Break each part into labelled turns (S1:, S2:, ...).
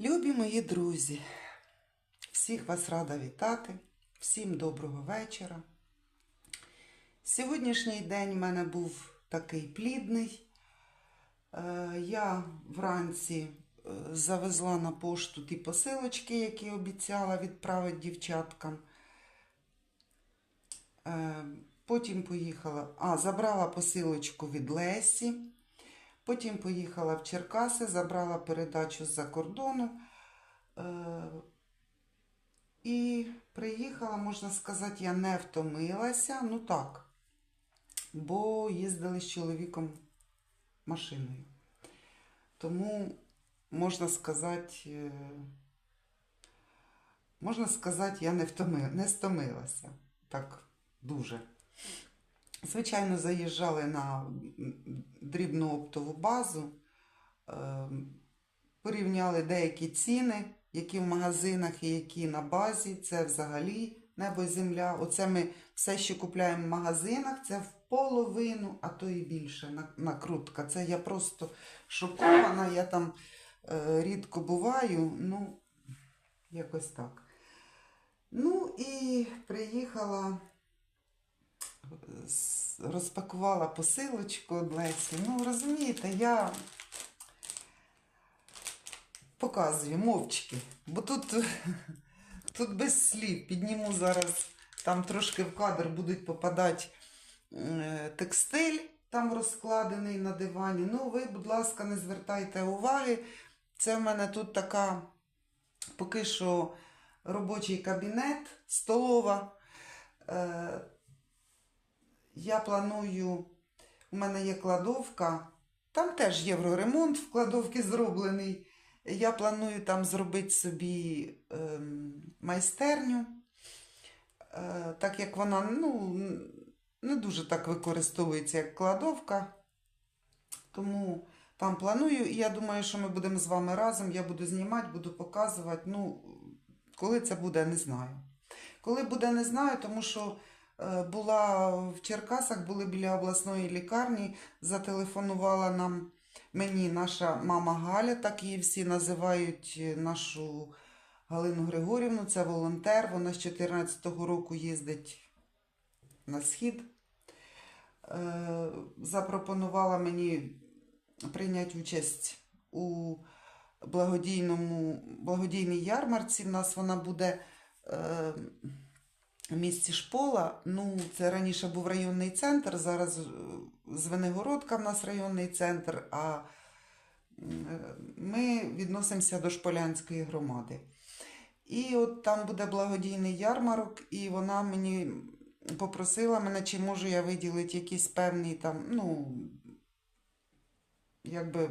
S1: Любі мої друзі, всіх вас рада вітати, всім доброго вечора. Сьогоднішній день в мене був такий плідний. Е, Я вранці е, завезла на пошту ті посилочки, які обіцяла відправити дівчаткам. Е, Потім поїхала, а, забрала посилочку від Лесі. Потім поїхала в Черкаси, забрала передачу з-за кордону. Е, і приїхала, можна сказати, я не втомилася. Ну так, бо їздили з чоловіком машиною. Тому, можна сказати, е, можна сказати, я не, втоми, не стомилася. Так, дуже. Звичайно, заїжджали на дрібну оптову базу, е, порівняли деякі ціни, які в магазинах і які на базі. Це взагалі небо і земля. Оце ми все, що купляємо в магазинах, це в половину, а то і більше накрутка. Це я просто шокована, я там е, рідко буваю, ну, якось так. Ну і приїхала розпакувала посилочку Лесі. Ну, розумієте, я показую мовчки, бо тут, тут без слів. Підніму зараз, там трошки в кадр будуть попадати е, текстиль, там розкладений на дивані. Ну, ви, будь ласка, не звертайте уваги. Це в мене тут така поки що робочий кабінет, столова. Е, я планую, у мене є кладовка, там теж євроремонт в кладовці зроблений. Я планую там зробити собі ем, майстерню, е, так як вона ну, не дуже так використовується, як кладовка. Тому там планую, і я думаю, що ми будемо з вами разом. Я буду знімати, буду показувати. Ну, коли це буде, не знаю. Коли буде, не знаю, тому що е, була в Черкасах, були біля обласної лікарні, зателефонувала нам мені наша мама Галя, так її всі називають е, нашу Галину Григорівну, це волонтер. Вона з 14-го року їздить на схід. Е, Запропонувала мені прийняти участь у благодійному, благодійній ярмарці. В нас вона буде е, в місті Шпола. Ну, це раніше був районний центр, зараз е, Звенигородка в нас районний центр, а е, ми відносимося до Шполянської громади. І от там буде благодійний ярмарок, і вона мені попросила мене, чи можу я виділити якісь певні там, ну, якби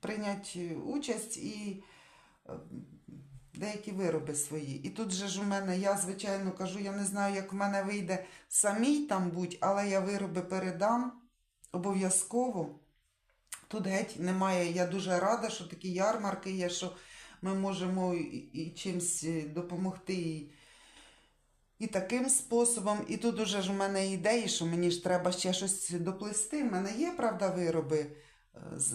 S1: прийняти участь і е, деякі вироби свої. І тут же ж у мене, я звичайно кажу, я не знаю, як в мене вийде самій там будь, але я вироби передам обов'язково. Тут геть немає. Я дуже рада, що такі ярмарки є, що ми можемо і, чимось е, допомогти. І, і таким способом. І тут уже ж у мене ідеї, що мені ж треба ще щось доплести. У мене є, правда, вироби,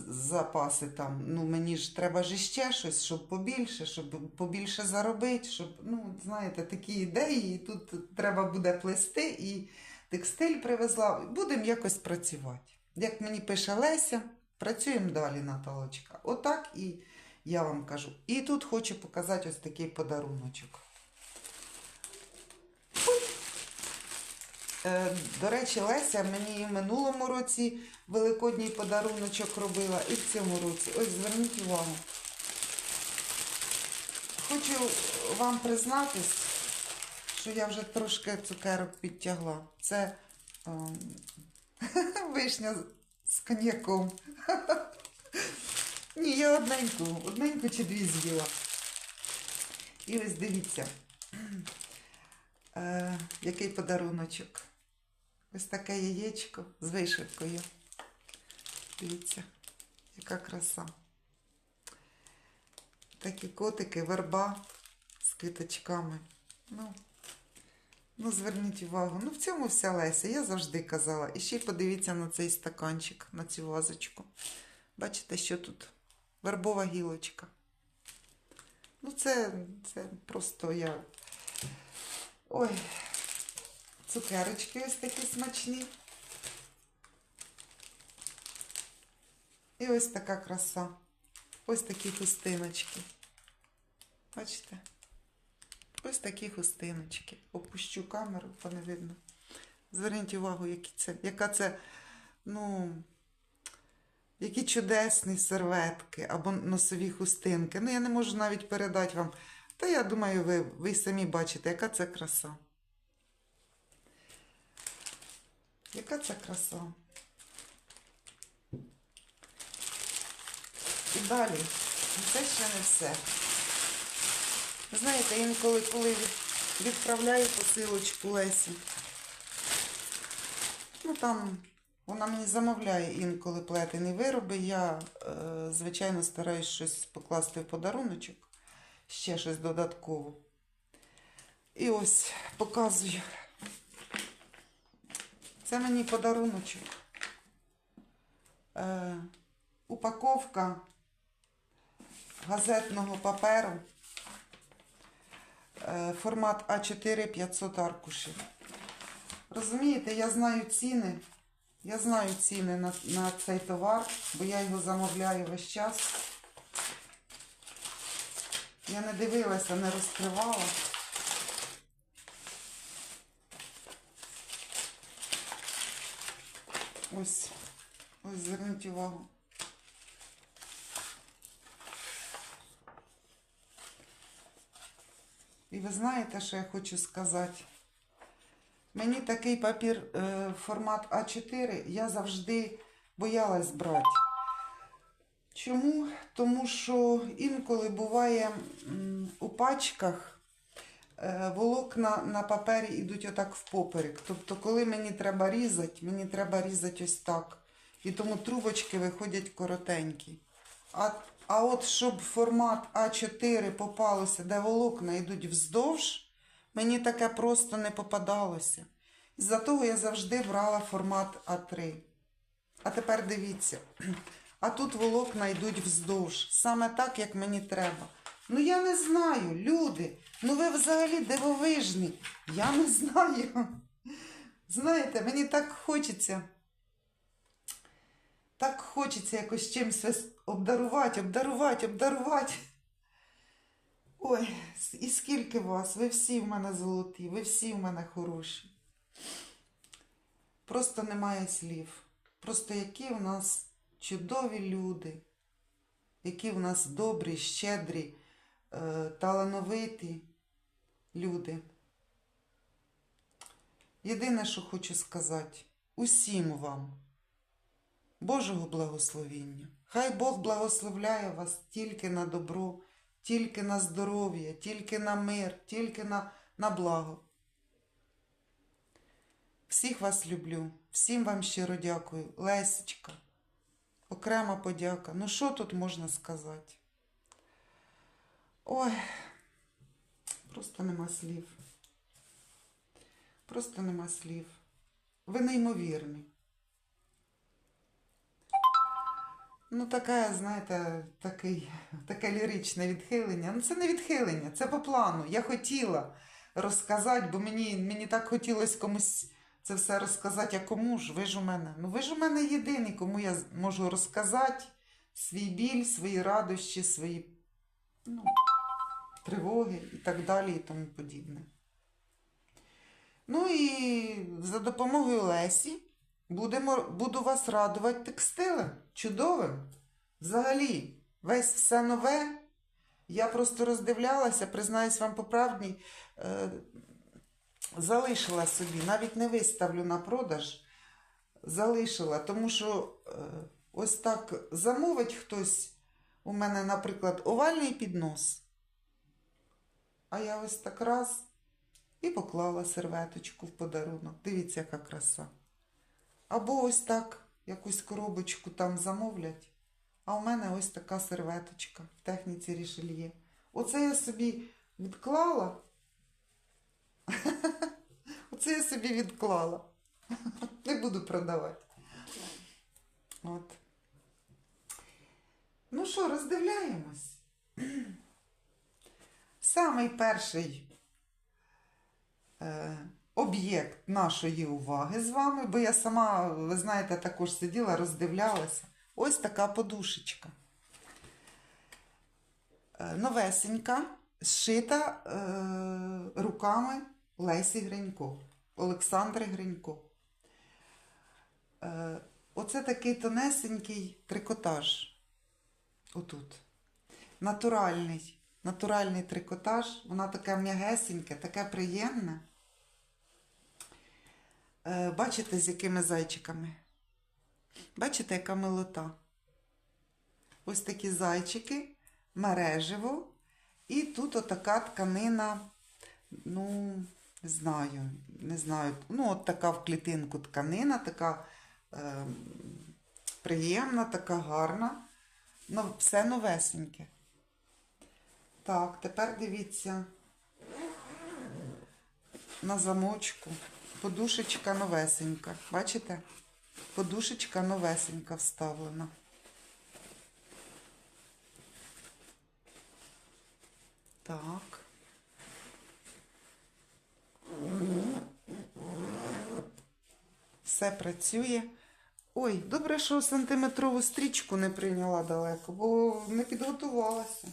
S1: запаси там. Ну, мені ж треба ж ще щось, щоб побільше, щоб побільше заробити, щоб, ну, знаєте, такі ідеї. І тут треба буде плести, і текстиль привезла. Будемо якось працювати. Як мені пише Леся, працюємо далі, Наталочка. Отак і я вам кажу. І тут хочу показати ось такий подаруночок. До речі, Леся мені і в минулому році великодній подаруночок робила, і в цьому році. Ось зверніть увагу. Хочу вам признатись, що я вже трошки цукерок підтягла. Це ем, вишня з коньяком. Ні, я одненьку, одненьку чи дві з'їла. І ось дивіться. Е, який подаруночок. Ось таке яєчко з вишивкою. Дивіться, яка краса. Такі котики, верба з квіточками. Ну, ну, зверніть увагу. Ну, в цьому вся Леся. Я завжди казала. І ще й подивіться на цей стаканчик, на цю вазочку. Бачите, що тут? Вербова гілочка. Ну, це, це просто я. Ой, цукерочки ось такі смачні. І ось така краса. Ось такі хустиночки. Бачите? Ось такі хустиночки. Опущу камеру, бо не видно. Зверніть увагу, які це, яка це, ну, які чудесні серветки або носові хустинки. Ну, я не можу навіть передати вам. Та я думаю, ви, ви самі бачите, яка це краса. Яка це краса. І далі. Це ще не все. Знаєте, інколи, коли відправляю посилочку Лесі, ну там вона мені замовляє інколи плетені вироби. Я, е, звичайно, стараюсь щось покласти в подаруночок, ще щось додатково. І ось показую. Це мені подаруночок. Е, упаковка газетного паперу. Е, формат А4 500 аркушів. Розумієте, я знаю ціни. Я знаю ціни на, на цей товар, бо я його замовляю весь час. Я не дивилася, не розкривала. Ось, ось зверніть увагу. І ви знаєте, що я хочу сказати? Мені такий папір е, формат А4 я завжди боялась брати. Чому? Тому що інколи буває у пачках волокна на папері йдуть отак впоперек. Тобто, коли мені треба різати, мені треба різати ось так. І тому трубочки виходять коротенькі. А, а от щоб формат А4 попалося, де волокна йдуть вздовж, мені таке просто не попадалося. Із-за того я завжди брала формат А3. А тепер дивіться. А тут волокна йдуть вздовж. Саме так, як мені треба. Ну я не знаю, люди. Ну ви взагалі дивовижні. Я не знаю. Знаєте, мені так хочеться. Так хочеться якось чимось обдарувати, обдарувати, обдарувати. Ой, і скільки вас? Ви всі в мене золоті, ви всі в мене хороші. Просто немає слів. Просто які в нас чудові люди, які в нас добрі, щедрі, талановиті люди. Єдине, що хочу сказати, усім вам Божого благословіння. Хай Бог благословляє вас тільки на добро, тільки на здоров'я, тільки на мир, тільки на, на благо. Всіх вас люблю, всім вам щиро дякую. Лесечка, окрема подяка. Ну, що тут можна сказати? Ой, просто нема слів. Просто нема слів. Ви неймовірні. Ну, таке, знаєте, такий, таке ліричне відхилення. Ну, це не відхилення, це по плану. Я хотіла розказати, бо мені, мені так хотілося комусь це все розказати. А кому ж? Ви ж у мене. Ну, ви ж у мене єдиний, кому я можу розказати свій біль, свої радощі, свої ну, тривоги і так далі, і тому подібне. Ну і за допомогою Лесі будемо, буду вас радувати текстилем. Чудовим. Взагалі, весь все нове. Я просто роздивлялася, признаюсь вам по правді, е, залишила собі, навіть не виставлю на продаж, залишила, тому що е, ось так замовить хтось у мене, наприклад, овальний піднос. А я ось так раз і поклала серветочку в подарунок. Дивіться, яка краса. Або ось так якусь коробочку там замовлять. А у мене ось така серветочка в техніці рішельє. Оце я собі відклала. Оце я собі відклала. Не буду продавати. От. Ну що, роздивляємось. самий перший е, об'єкт нашої уваги з вами, бо я сама, ви знаєте, також сиділа, роздивлялася. Ось така подушечка. Е, новесенька, зшита е, руками Лесі Гринько, Олександри Гринько. Оце такий тонесенький трикотаж. Отут. Натуральний. Натуральний трикотаж. Вона таке м'ягесеньке, таке приємне. Е, бачите, з якими зайчиками? Бачите, яка милота? Ось такі зайчики, мереживо. І тут отака тканина, ну, не знаю, не знаю. Ну, от така в клітинку тканина, така е, приємна, така гарна. Ну, все новесеньке. Так, тепер дивіться на замочку. Подушечка новесенька. Бачите? Подушечка новесенька вставлена. Так. Все працює. Ой, добре, що сантиметрову стрічку не прийняла далеко, бо не підготувалася.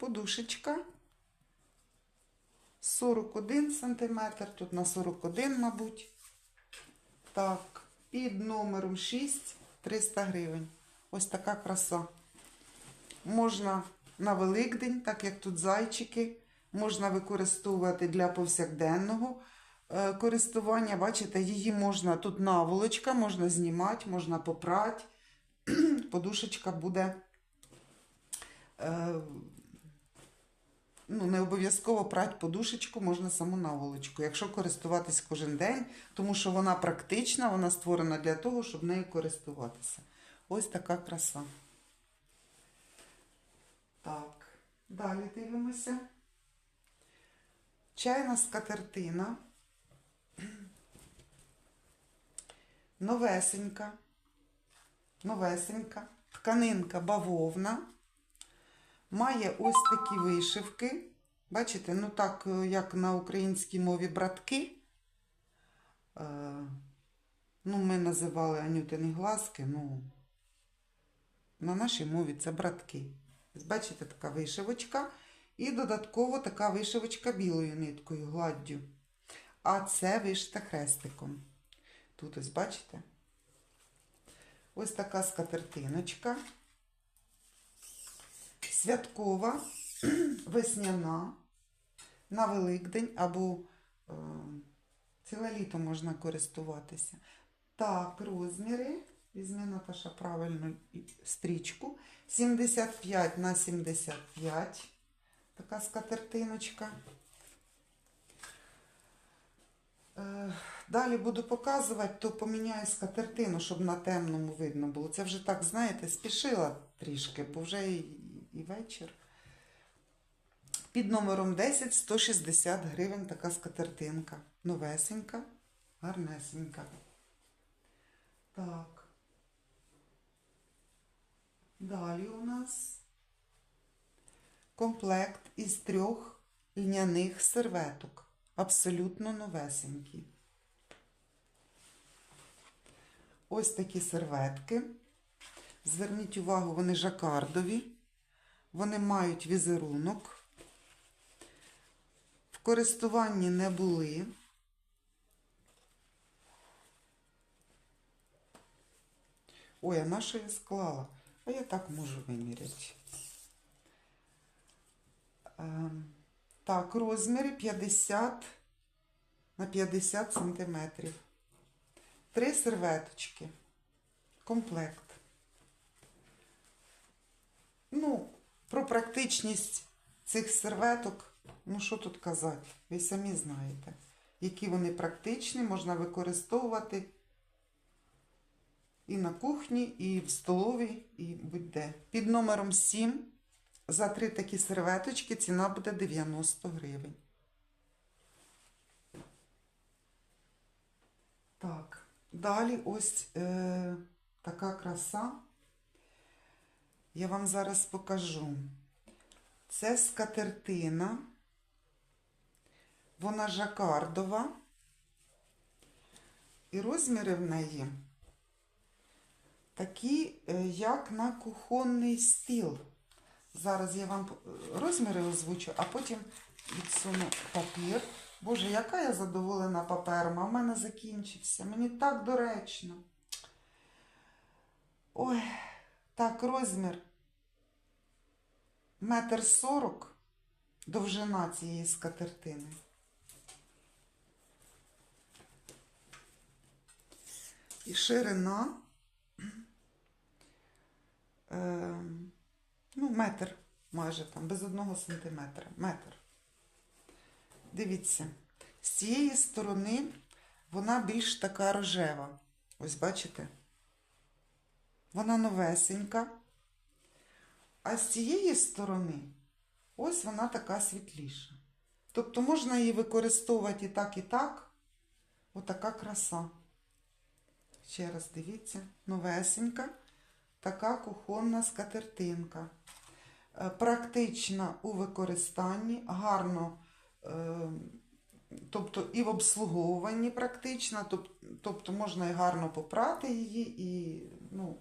S1: Подушечка. 41 сантиметр, тут на 41, мабуть. Так, під номером 6 300 гривень. Ось така краса. Можна на Великдень, так як тут зайчики, можна використовувати для повсякденного е, користування. Бачите, її можна, тут наволочка, можна знімати, можна попрати. Подушечка буде. Ну, не обов'язково прати подушечку, можна саму наволочку, якщо користуватись кожен день, тому що вона практична, вона створена для того, щоб нею користуватися. Ось така краса. Так, далі дивимося. Чайна скатертина. Новесенька. Новесенька. Тканинка бавовна. Має ось такі вишивки. Бачите, ну так, е, як на українській мові братки. Е, ну, ми називали Анютини глазки, ну, на нашій мові це братки. Бачите, така вишивочка. І додатково така вишивочка білою ниткою, гладдю. А це вишита хрестиком. Тут ось бачите? Ось така скатертиночка. Святкова, весняна, на Великдень або е, ціле літо можна користуватися. Так, розміри. Візьми, Наташа, правильну стрічку. 75 на 75. Така скатертиночка. Е, Далі буду показувати, то поміняю скатертину, щоб на темному видно було. Це вже так, знаєте, спішила трішки, бо вже і, вечір. Під номером 10 160 гривень така скатертинка. Новесенька, гарнесенька. Так. Далі у нас комплект із трьох льняних серветок. Абсолютно новесенькі. Ось такі серветки. Зверніть увагу, вони жакардові. Вони мають візерунок. В користуванні не були. Ой, а на що я склала? А я так можу виміряти. Ем, так, розміри 50 на 50 сантиметрів. Три серветочки. Комплект. Ну, про практичність цих серветок, ну що тут казати, ви самі знаєте, які вони практичні, можна використовувати і на кухні, і в столовій, і будь-де. Під номером 7 за три такі серветочки ціна буде 90 гривень. Так, далі ось е, така краса. Я вам зараз покажу. Це скатертина. Вона жакардова. І розміри в неї такі, е, як на кухонний стіл. Зараз я вам е, розміри озвучу, а потім відсуну папір. Боже, яка я задоволена папером, а в мене закінчився. Мені так доречно. Ой, так, розмір. Метр сорок довжина цієї скатертини. І ширина. Е, ну, метр майже там, без одного сантиметра. Метр. Дивіться, з цієї сторони вона більш така рожева. Ось бачите? Вона новесенька. А з цієї сторони ось вона така світліша. Тобто можна її використовувати і так, і так. Отака краса. Ще раз дивіться, новесенька, така кухонна скатертинка. Е, Практична у використанні, гарно, е, тобто і в обслуговуванні практична, тобто можна і гарно попрати її, і ну,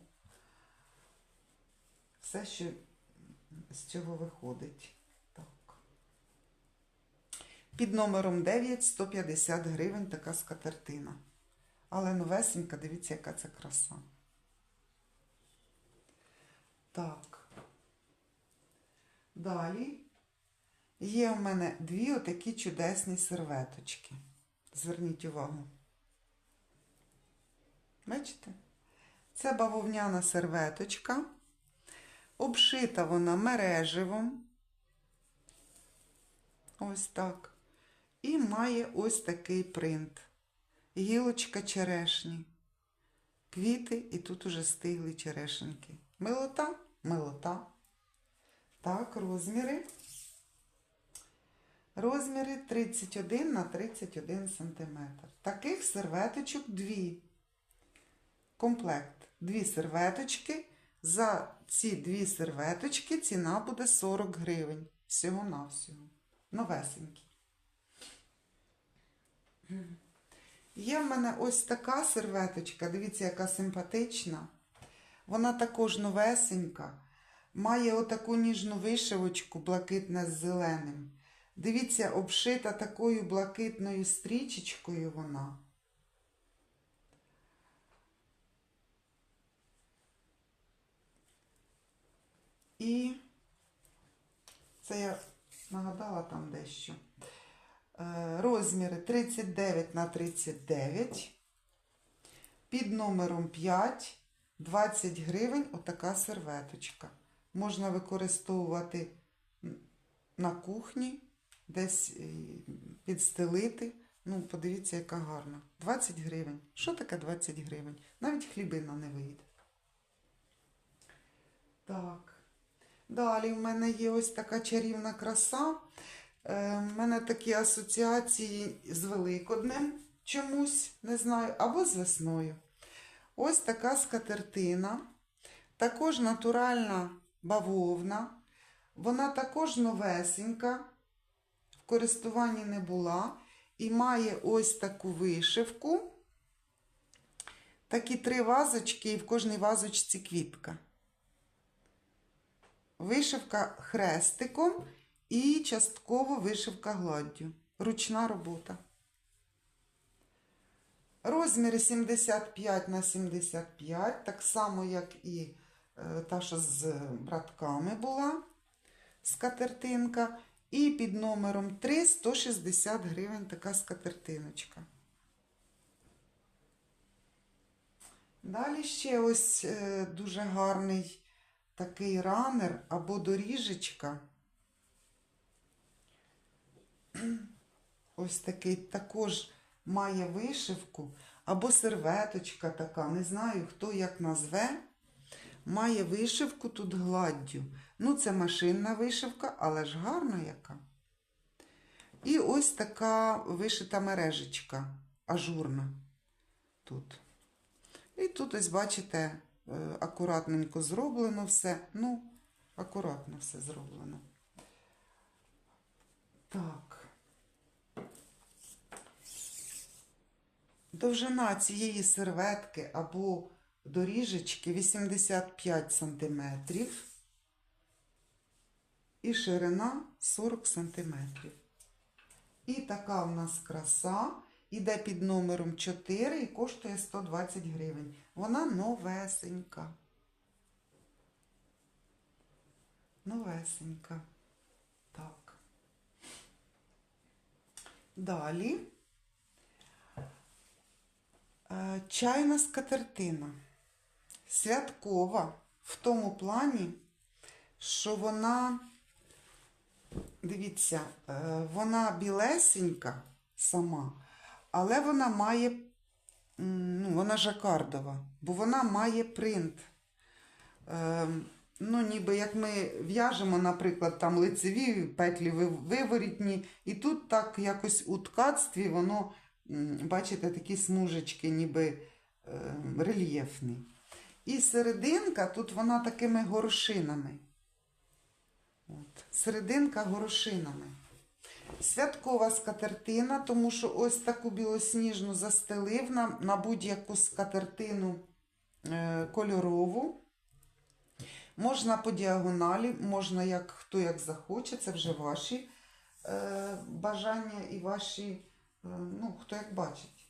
S1: все, що з цього виходить. Так. Під номером 9 150 гривень така скатертина. Але новесенька, дивіться, яка це краса. Так. Далі є в мене дві отакі чудесні серветочки. Зверніть увагу. Бачите? Це бавовняна серветочка. Обшита вона мереживом. Ось так. І має ось такий принт. Гілочка черешні. Квіти і тут уже стиглі черешеньки. Милота, милота. Так, розміри. Розміри 31 на 31 сантиметр. Таких серветочок дві. Комплект. Дві серветочки. За ці дві серветочки ціна буде 40 гривень. Всього-навсього. Новесенькі. Є в мене ось така серветочка, дивіться, яка симпатична. Вона також новесенька. Має отаку ніжну вишивочку блакитне з зеленим. Дивіться, обшита такою блакитною стрічечкою вона. І це я нагадала там дещо. Е, Розміри 39 на 39. Під номером 5 20 гривень отака серветочка. Можна використовувати на кухні, десь е, підстелити. Ну, подивіться, яка гарна. 20 гривень. Що таке 20 гривень? Навіть хлібина не вийде. Так. Далі в мене є ось така чарівна краса. Е, в мене такі асоціації з Великоднем чомусь, не знаю, або з весною. Ось така скатертина, також натуральна бавовна. Вона також новесенька, в користуванні не була. І має ось таку вишивку. Такі три вазочки, і в кожній вазочці квітка. Вишивка хрестиком і частково вишивка гладдю. Ручна робота. Розміри 75 на 75, так само, як і е, та, що з братками була скатертинка. І під номером 3 160 гривень така скатертиночка. Далі ще ось е, дуже гарний такий ранер або доріжечка. Ось такий також має вишивку, або серветочка така, не знаю, хто як назве. Має вишивку тут гладдю. Ну, це машинна вишивка, але ж гарна яка. І ось така вишита мережечка, ажурна тут. І тут, ось, бачите, акуратненько зроблено все. Ну, акуратно все зроблено. Так. Довжина цієї серветки або доріжечки 85 см і ширина 40 см. І така в нас краса іде під номером 4 і коштує 120 гривень. Вона новесенька. Новесенька. Так. Далі. Е, Чайна скатертина. Святкова в тому плані, що вона, дивіться, е, вона білесенька сама, але вона має, ну, вона жакардова, бо вона має принт. Е, Ну, ніби як ми в'яжемо, наприклад, там лицеві петлі ви- виворітні, і тут так якось у ткацтві воно, бачите, такі смужечки, ніби е, рельєфні. І серединка тут вона такими горошинами. От. Серединка горошинами. Святкова скатертина, тому що ось таку білосніжну застелив на, на будь-яку скатертину е, кольорову. Можна по діагоналі, можна як хто як захоче, це вже ваші е, бажання і ваші, е, ну, хто як бачить.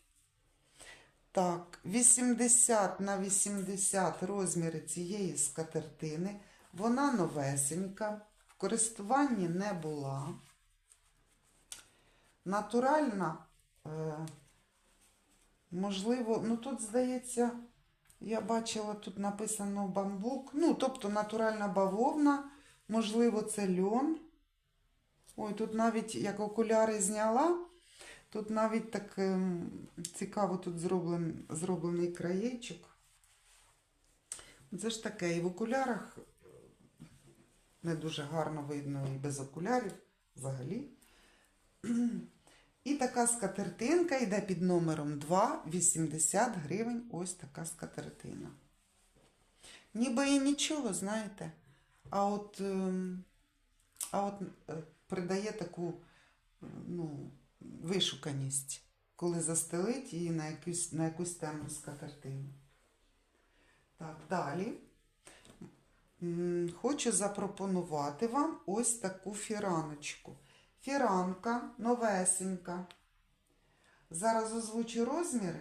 S1: Так, 80 на 80 розміри цієї скатертини. Вона новесенька, в користуванні не була. Натуральна, е, можливо, ну тут, здається, я бачила, тут написано бамбук. Ну, тобто натуральна бавовна, можливо, це льон. Ой, тут навіть як окуляри зняла, тут навіть так ем, цікаво тут зроблений, зроблений краєчок. Це ж таке, і в окулярах не дуже гарно видно, і без окулярів взагалі. І така скатертинка йде під номером 2, 80 гривень. Ось така скатертина. Ніби і нічого, знаєте. А от, ем, а от е, придає таку е, ну, вишуканість, коли застелить її на якусь, на якусь темну скатертину. Так, далі. Хочу запропонувати вам ось таку фіраночку. Фіранка новесенька. Зараз озвучу розміри.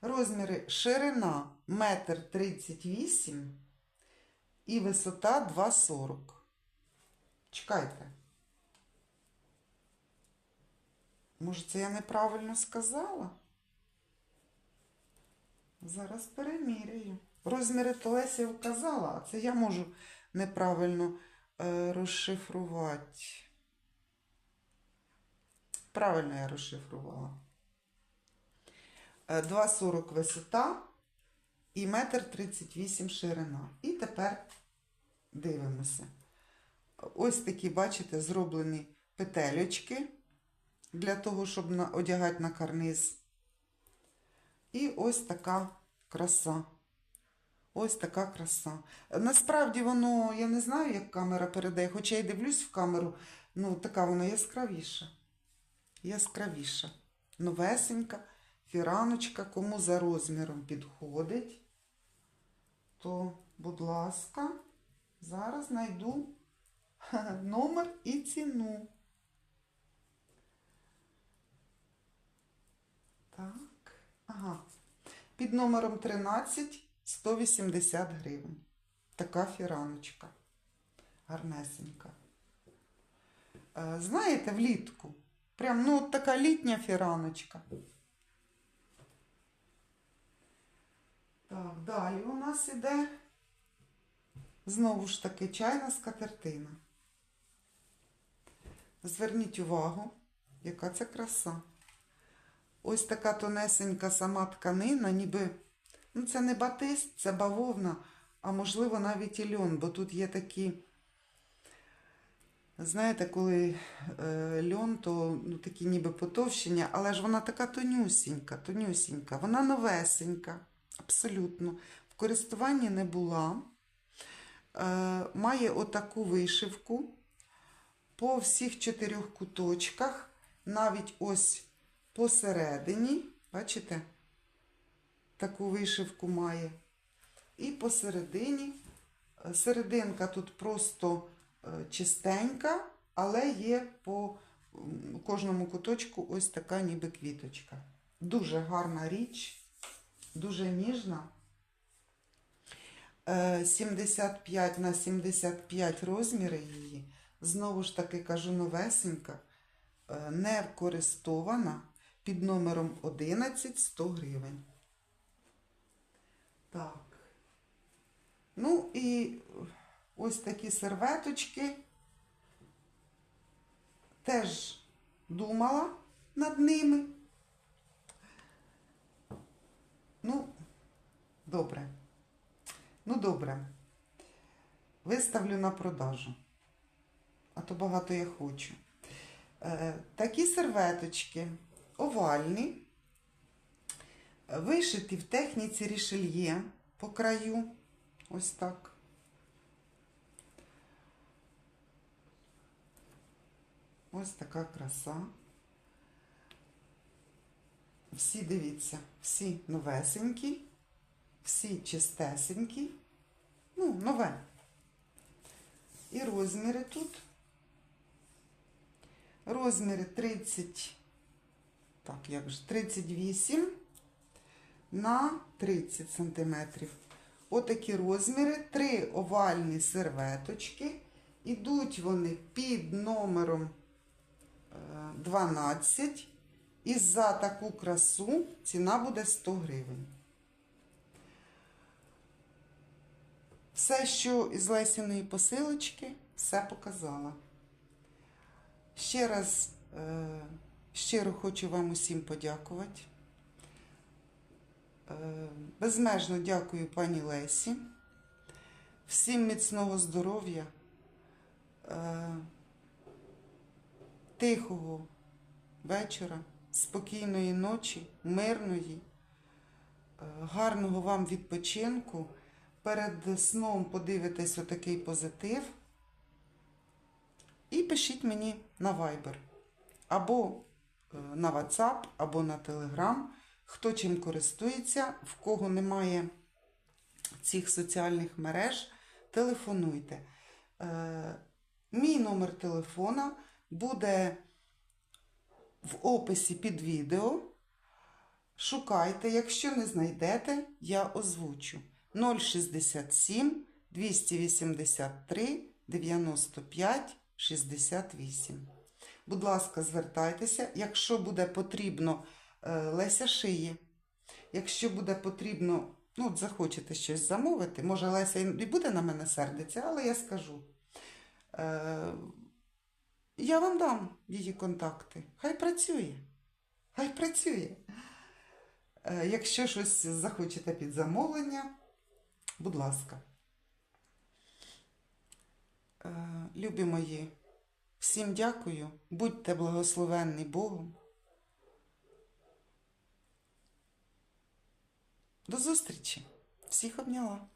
S1: Розміри ширина 1,38 м і висота 2,40. Чекайте. Може, це я неправильно сказала? Зараз переміряю. Розміри то Леся вказала, а це я можу неправильно е, розшифрувати. Правильно я розшифрувала. Е, 2,40 висота і 1,38 м ширина. І тепер дивимося. Ось такі, бачите, зроблені петельочки для того, щоб одягати на карниз. І ось така краса. Ось така краса. Насправді воно, я не знаю, як камера передає, хоча я дивлюсь в камеру, ну така вона яскравіша. Яскравіша. Новесенька, фіраночка, кому за розміром підходить, то, будь ласка, зараз знайду номер і ціну. Так, ага. Під номером 13 180 гривень. Така фіраночка. Гарнесенька. Е, Знаєте, влітку. Прям, ну, от така літня фіраночка. Так, далі у нас іде знову ж таки чайна скатертина. Зверніть увагу, яка це краса. Ось така тонесенька сама тканина, ніби, ну це не батист, це бавовна, а можливо навіть і льон, бо тут є такі, знаєте, коли е, льон, то ну, такі ніби потовщення, але ж вона така тонюсінька, тонюсінька, вона новесенька, абсолютно. В користуванні не була. Е, має отаку вишивку. по всіх чотирьох куточках, навіть ось посередині, бачите, таку вишивку має. І посередині, е, серединка тут просто чистенька, але є по кожному куточку ось така ніби квіточка. Дуже гарна річ, дуже ніжна. Е, 75 на 75 розміри її. Знову ж таки кажу новесенька, е, не користована під номером 11 100 гривень. Так. Ну і ось такі серветочки. Теж думала над ними. Ну, добре. Ну, добре. Виставлю на продажу. А то багато я хочу. Е, такі серветочки овальні, вишиті в техніці рішельє по краю. Ось так. Ось така краса. Всі дивіться, всі новесенькі, всі чистесенькі. Ну, нове. І розміри тут. Розміри 30, так, як же, 38 на 30 сантиметрів. Отакі розміри, три овальні серветочки. Ідуть вони під номером 12. І за таку красу ціна буде 100 гривень. Все, що із Лесіної посилочки, все показала. Ще раз е, щиро хочу вам усім подякувати. Е, безмежно дякую пані Лесі. Всім міцного здоров'я, е, тихого вечора, спокійної ночі, мирної, е, гарного вам відпочинку. Перед сном подивитесь отакий позитив. І пишіть мені на Viber. Або е, на WhatsApp, або на Telegram. Хто чим користується, в кого немає цих соціальних мереж, телефонуйте. Е, Мій номер телефона буде в описі під відео. Шукайте, якщо не знайдете, я озвучу 067 283 95 68. Будь ласка, звертайтеся, якщо буде потрібно е, Леся шиє. Якщо буде потрібно, ну, от захочете щось замовити, може Леся і буде на мене сердиться, але я скажу. Я вам дам її контакти. Хай працює. Хай працює. Е, Якщо щось захочете під замовлення, будь ласка. Е, Любі мої, всім дякую. Будьте благословенні Богом. До зустрічі. Всіх обняла.